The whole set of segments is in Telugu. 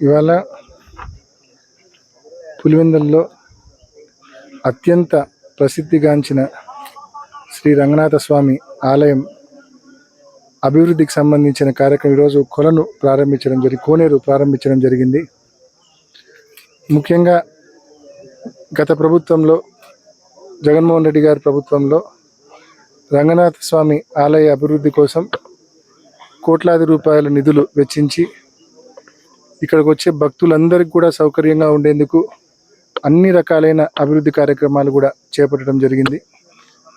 ఇవాళ పులివెందుల్లో అత్యంత ప్రసిద్ధిగాంచిన శ్రీ రంగనాథ స్వామి ఆలయం అభివృద్ధికి సంబంధించిన కార్యక్రమం ఈరోజు కొలను ప్రారంభించడం జరిగి కోనేరు ప్రారంభించడం జరిగింది. ముఖ్యంగా గత ప్రభుత్వంలో జగన్మోహన్ రెడ్డి గారి ప్రభుత్వంలో రంగనాథ స్వామి ఆలయ అభివృద్ధి కోసం కోట్లాది రూపాయల నిధులు వెచ్చించి ఇక్కడికి వచ్చే భక్తులందరికీ కూడా సౌకర్యంగా ఉండేందుకు అన్ని రకాలైన అభివృద్ధి కార్యక్రమాలు కూడా చేపట్టడం జరిగింది.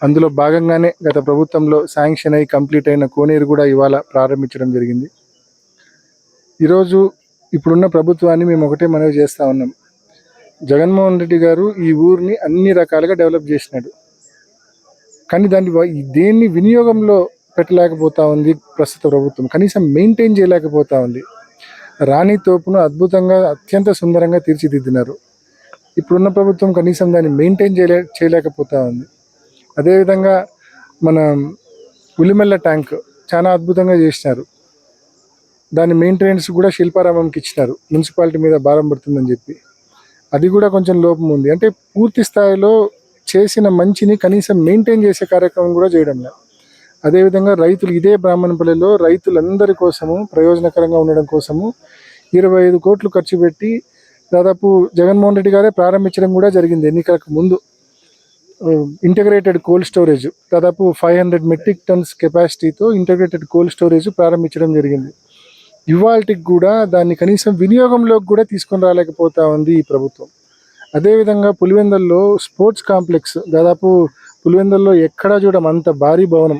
అందులో భాగంగానే గత ప్రభుత్వంలో శాంక్షన్ అయి కంప్లీట్ అయిన కోనేరు కూడా ఇవాళ ప్రారంభించడం జరిగింది. ఈరోజు ఇప్పుడున్న ప్రభుత్వాన్ని మేము ఒకటే మనవి చేస్తూ ఉన్నాం. జగన్మోహన్ రెడ్డి గారు ఈ ఊరిని అన్ని రకాలుగా డెవలప్ చేసినాడు. కానీ దాన్ని దేన్ని వినియోగంలో పెట్టలేకపోతా ఉంది ప్రస్తుత ప్రభుత్వం. కనీసం మెయింటైన్ చేయలేకపోతా ఉంది. రాణి తోపును అద్భుతంగా అత్యంత సుందరంగా తీర్చిదిద్దినారు. ఇప్పుడున్న ప్రభుత్వం కనీసం దాన్ని మెయింటైన్ చేయలే చేయలేకపోతా ఉంది. అదేవిధంగా మన ఉలిమెల్ల ట్యాంక్ చాలా అద్భుతంగా చేసినారు. దాని మెయింటెనెన్స్ కూడా శిల్పారామంకి ఇచ్చినారు. మున్సిపాలిటీ మీద భారం పడుతుందని చెప్పి. అది కూడా కొంచెం లోపం ఉంది. అంటే పూర్తి స్థాయిలో చేసిన మంచిని కనీసం మెయింటైన్ చేసే కార్యక్రమం కూడా చేయడం లేదు అదేవిధంగా రైతులు ఇదే బ్రాహ్మణపల్లిలో రైతులందరి కోసము ప్రయోజనకరంగా ఉండడం కోసము ఇరవై ఐదు కోట్లు ఖర్చు పెట్టి దాదాపు జగన్మోహన్ రెడ్డి గారే ప్రారంభించడం కూడా జరిగింది ఎన్నికలకు ముందు. ఇంటగ్రేటెడ్ కోల్డ్ స్టోరేజ్ దాదాపు ఫైవ్ హండ్రెడ్ మెట్రిక్ టన్స్ కెపాసిటీతో ఇంటగ్రేటెడ్ కోల్డ్ స్టోరేజ్ ప్రారంభించడం జరిగింది. ఇవాళకి కూడా దాన్ని కనీసం వినియోగంలోకి కూడా తీసుకొని రాలేకపోతా ఉంది ఈ ప్రభుత్వం. అదేవిధంగా పులివెందుల్లో స్పోర్ట్స్ కాంప్లెక్స్ దాదాపు పులివెందల్లో ఎక్కడా చూడం అంత భారీ భవనం.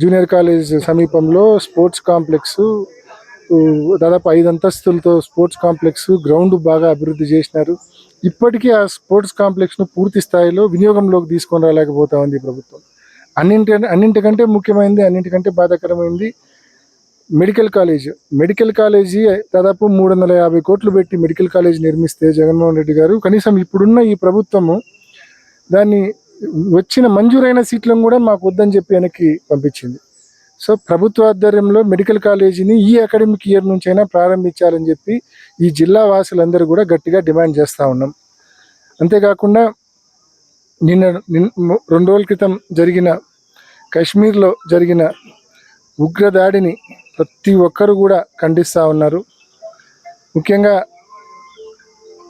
జూనియర్ కాలేజ్ సమీపంలో స్పోర్ట్స్ కాంప్లెక్స్ దాదాపు ఐదు అంతస్తులతో స్పోర్ట్స్ కాంప్లెక్స్ గ్రౌండ్ బాగా అభివృద్ధి చేసినారు. ఇప్పటికీ ఆ స్పోర్ట్స్ కాంప్లెక్స్ను పూర్తి స్థాయిలో వినియోగంలోకి తీసుకొని రాలేకపోతా ఉంది ప్రభుత్వం. అన్నింటి అన్నింటికంటే ముఖ్యమైనది అన్నింటికంటే బాధాకరమైంది మెడికల్ కాలేజ్. మెడికల్ కాలేజీ దాదాపు మూడు వందల యాభై కోట్లు పెట్టి మెడికల్ కాలేజ్ నిర్మిస్తే జగన్మోహన్ రెడ్డి గారు కనీసం ఇప్పుడున్న ఈ ప్రభుత్వము దాన్ని వచ్చిన మంజూరైన సీట్లను కూడా మాకు వద్దని చెప్పి వెనక్కి పంపించింది. సో ప్రభుత్వ ఆధ్వర్యంలో మెడికల్ కాలేజీని ఈ అకాడమిక్ ఇయర్ నుంచైనా ప్రారంభించాలని చెప్పి ఈ జిల్లా వాసులందరూ కూడా గట్టిగా డిమాండ్ చేస్తూ ఉన్నాం. అంతేకాకుండా నిన్న నిన్ రెండు రోజుల క్రితం జరిగిన కాశ్మీర్లో జరిగిన ఉగ్రదాడిని ప్రతి ఒక్కరు కూడా ఖండిస్తూ ఉన్నారు. ముఖ్యంగా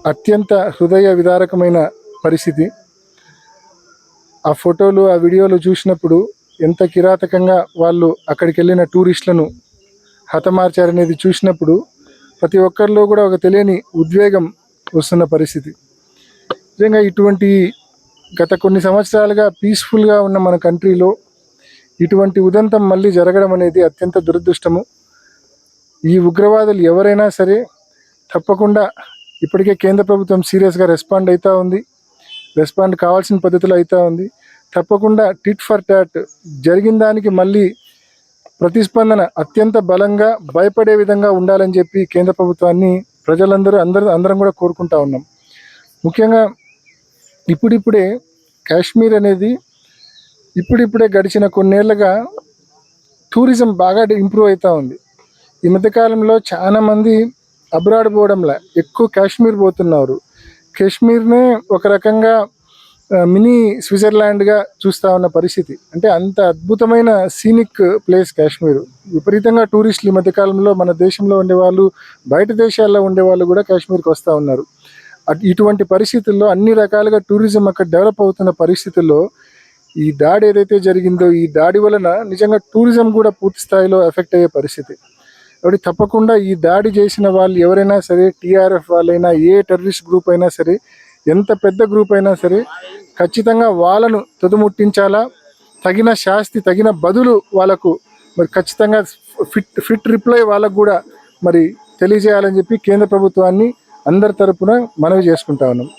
అత్యంత హృదయ విదారకమైన పరిస్థితి. ఆ ఫోటోలు ఆ వీడియోలు చూసినప్పుడు ఎంత కిరాతకంగా వాళ్ళు అక్కడికి వెళ్ళిన టూరిస్టులను హతమార్చారనేది చూసినప్పుడు ప్రతి ఒక్కరిలో కూడా ఒక తెలియని ఉద్వేగం వస్తున్న పరిస్థితి. నిజంగా ఇటువంటి గత కొన్ని సంవత్సరాలుగా పీస్ఫుల్గా ఉన్న మన కంట్రీలో ఇటువంటి ఉదంతం మళ్ళీ జరగడం అనేది అత్యంత దురదృష్టము. ఈ ఉగ్రవాదులు ఎవరైనా సరే తప్పకుండా ఇప్పటికే కేంద్ర ప్రభుత్వం సీరియస్గా రెస్పాండ్ అవుతూ ఉంది. రెస్పాండ్ కావాల్సిన పద్ధతిలో అవుతూ ఉంది. తప్పకుండా టిట్ ఫర్ టాట్ జరిగిన దానికి మళ్ళీ ప్రతిస్పందన అత్యంత బలంగా భయపడే విధంగా ఉండాలని చెప్పి కేంద్ర ప్రభుత్వాన్ని ప్రజలందరూ అందరూ అందరం కూడా కోరుకుంటా ఉన్నాం. ముఖ్యంగా ఇప్పుడిప్పుడే కాశ్మీర్ అనేది ఇప్పుడిప్పుడే గడిచిన కొన్నేళ్ళుగా టూరిజం బాగా ఇంప్రూవ్ అవుతూ ఉంది. ఈ మధ్యకాలంలో చాలామంది అబ్రాడ్ పోవడంలా ఎక్కువ కాశ్మీర్ పోతున్నారు. కాశ్మీర్నే ఒక రకంగా మినీ స్విట్జర్లాండ్గా చూస్తూ ఉన్న పరిస్థితి. అంటే అంత అద్భుతమైన సీనిక్ ప్లేస్ కాశ్మీర్. విపరీతంగా టూరిస్టులు ఈ మధ్యకాలంలో మన దేశంలో ఉండేవాళ్ళు బయట దేశాల్లో ఉండేవాళ్ళు కూడా కాశ్మీర్కి వస్తూ ఉన్నారు. అట్- ఇటువంటి పరిస్థితుల్లో అన్ని రకాలుగా టూరిజం అక్కడ డెవలప్ అవుతున్న పరిస్థితుల్లో ఈ దాడి ఏదైతే జరిగిందో ఈ దాడి వలన నిజంగా టూరిజం కూడా పూర్తి స్థాయిలో ఎఫెక్ట్ అయ్యే పరిస్థితి. కాబట్టి తప్పకుండా ఈ దాడి చేసిన వాళ్ళు ఎవరైనా సరే టీఆర్ఎఫ్ వాళ్ళైనా ఏ టెర్రరిస్ట్ గ్రూప్ అయినా సరే ఎంత పెద్ద గ్రూప్ అయినా సరే ఖచ్చితంగా వాళ్ళను తుదుముట్టించాలా? తగిన శాస్తి తగిన బదులు వాళ్ళకు మరి ఖచ్చితంగా ఫిట్ ఫిట్ రిప్లై వాళ్ళకు కూడా మరి తెలియజేయాలని చెప్పి కేంద్ర ప్రభుత్వాన్ని అందరి తరపున మనవి చేసుకుంటా ఉన్నాం.